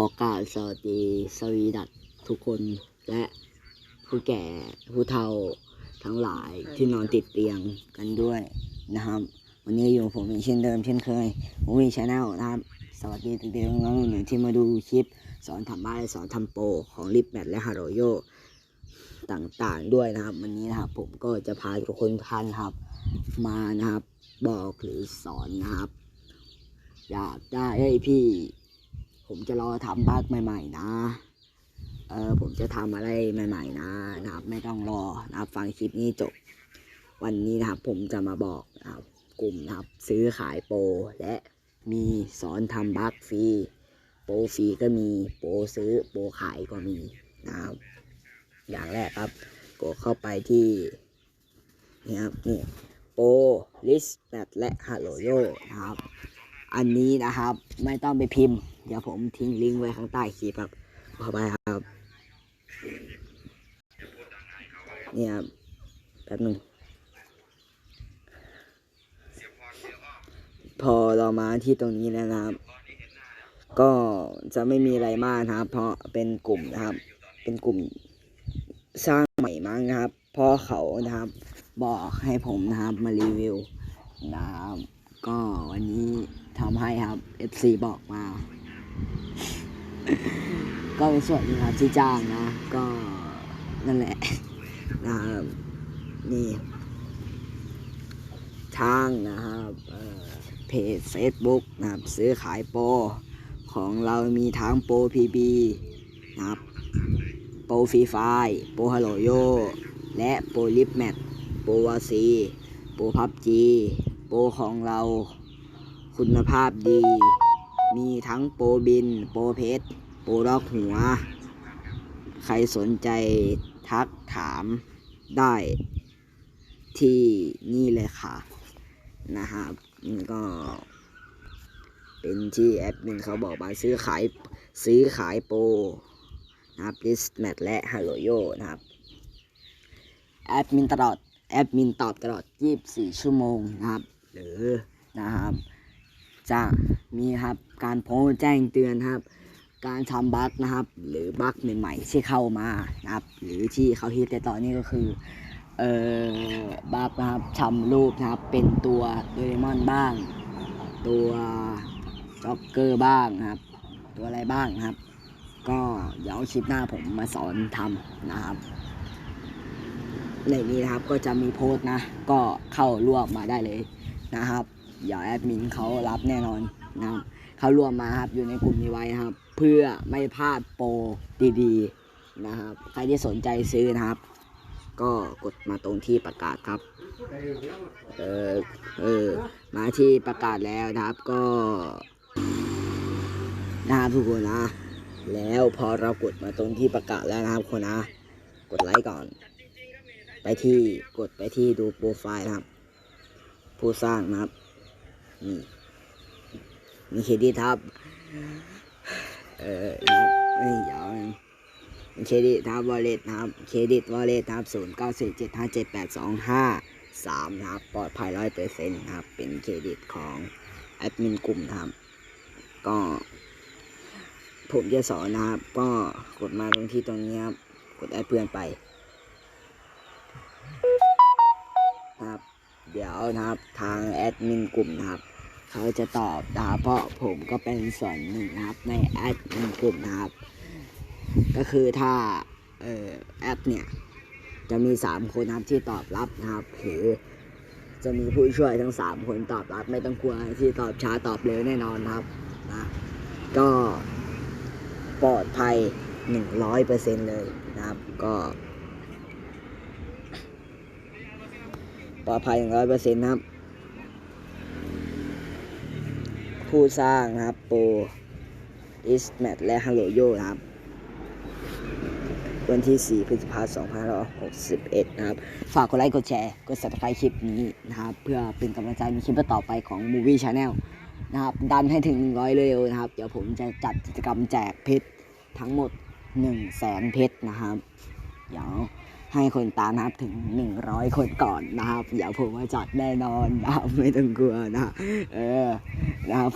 ขอกล่าวสวัสดีสวีดัตทุกคนและผู้แก่ผู้เฒ่าทั้งหลายที่นอนติดเตียงกันด้วยนะครับ วันนี้อยู่ผมอีกเช่นเดิมเช่นเคยผมมีชาแนลนะครับ สวัสดีเด็กๆน้องๆหนูที่มาดูคลิป สอนทำบ้านสอนทำโปรของลิปแมทและฮาโรโยต่างๆด้วยนะครับ วันนี้นะครับผมก็จะพาทุกคนทุกท่านครับ มานะครับ บอกหรือสอนนะครับ อยากได้เฮ้พี่ ผมจะรอทำบักใหม่ๆนะ เออผมจะทำอะไรใหม่ ๆ นะนะครับ ไม่ต้องรอนะครับฟังคลิปนี้จบ วันนี้นะครับผมจะมาบอกนะครับกลุ่มนะครับซื้อขายโปรและมีสอนทำบักฟรีโปรฟรีก็มีโปรซื้อโปรขายก็มีนะครับ อย่างแรกครับกดเข้าไปที่นี่ครับนี่โปรลิสแ t และฮัลโลโยนะครับ อันนี้นะครับไม่ต้องไปพิมพ์ เดี๋ยวผมทิ้งลิงก์ไว้ข้างใต้คลิปครับข้าไปครับนี่ครับแป๊บหนึงพอเรามาที่ตรงนี้แล้วนะครับ ก็จะไม่มีอะไรมากนะครับ เพราะเป็นกลุ่มนะครับ เป็นกลุ่มสร้างใหม่มั้งนะครับเพ่อเขานะครับ บอกให้ผมนะครับมารีวิวนะครับ ก็วันนี้ทำให้ครับ FC บอกมา ก็เป็นส่วนนึงครับที่จ้างนะ ก็นั่นแหละนะครับนี่ทางนะครับเพจ Facebook นะครับซื้อขายโปรของเรามีทั้งโปร PB นะครับโปรฟรีไฟโปรฮัลโลโย และโปรลิฟแมทโปรวาซีโปรพับจีโปรของเราคุณภาพดี มีทั้งโปรบิน โปรเพชรโปรลอกหัว ใครสนใจทักถามได้ที่นี่เลยค่ะ นะครับนี่ก็ เป็นที่แอดมินเขาบอกมาซื้อขายซื้อขายโปรนะครับ list match และ hello yo นะครับแอดมินตลอดแอดมินตอบตลอด 24 ชั่วโมงนะครับ หรือนะครับจะ มีครับการโพสแจ้งเตือนครับ การทำบั๊กนะครับ หรือบั๊กใหม่ๆที่เข้ามานะครับ หรือที่เขาฮิตแต่ตอนนี้ก็คือเอ่อบั๊กนะครับทำรูปนะครับ เป็นตัวโดเรมอนบ้าง ตัวจ็อกเกอร์บ้างนะครับ ตัวอะไรบ้างนะครับ ก็เดี๋ยวคลิปหน้าผมมาสอนทำนะครับในนี้นะครับก็จะมีโพสต์นะ ก็เข้าร่วมมาได้เลยนะครับ เดี๋ยวแอดมินเขารับแน่นอน นะครับ เขารวมมาครับอยู่ในกลุ่มนี้ไว้นะครับ เพื่อไม่พลาดโปรดีๆนะครับ ใครที่สนใจซื้อนะครับ ก็กดมาตรงที่ประกาศครับ เออเออมาที่ประกาศแล้วนะครับก็นะครับทุกคนนะ แล้วพอเรากดมาตรงที่ประกาศแล้วนะครับคนนะ กดไลค์ก่อน ไปที่กดไปที่ดูโปรไฟล์นะครับ ผู้สร้างนะครับนี่ มีเครดิตครับ เออนะครับเอ้ยเดี๋ยวมีเครดิตนะครับวอลเล็ตครับ เครดิตวอลเล็ตครับศูนย์เก้าสี่เจ็ดห้าเจ็ดแปดสองห้าสามนะครับ ปลอดภัยร้อยเปอร์เซ็นต์ครับ เป็นเครดิตของแอดมินกลุ่มนะครับ ก็ ผมจะสอนนะครับ ก็กดมาตรงที่ตรงนี้ครับ กดแอดเพื่อนไปนะครับ เดี๋ยวนะครับ ทางแอดมินกลุ่มนะครับ เขาจะตอบนะครับเพราะผมก็เป็นส่วนหนึ่งนะครับในแอดมินกลุ่มนะครับ ก็คือถ้าเออแอดเนี่ยจะมี 3 คนนะครับที่ตอบรับนะครับหรือจะมีผู้ช่วยทั้ง 3 คนตอบรับ ไม่ต้องกลัวที่ตอบช้าตอบเร็วแน่นอนครับนะก็ปลอดภัยหนึ่งร้อยเปอร์เซ็นเลยนะครับก็ปลอดภัยหนึ่งร้อยเปอร์เซ็นต์นะครับ ผู้สร้างนะครับโปรอิสแมทและฮัลโลโยนะครับวันที่ 4 พฤษภาคม 2561 นะครับ ฝากกดไลค์ กดแชร์ กด subscribe คลิปนี้นะครับ เพื่อเป็นกำลังใจในคลิปต่อไปของ Movie Channel นะครับ ดันให้ถึง 100 เร็วนะครับ เดี๋ยวผมจะจัดกิจกรรมแจกเพชรทั้งหมด 1 0 0 0 0แสนเพชรนะครับ เดี๋ยวให้คนตามนะครับถึง 100 คนก่อนนะครับ เดี๋ยวผมมาจัดแน่นอนนะครับ ไม่ต้องกลัวนะ เออ นะครับ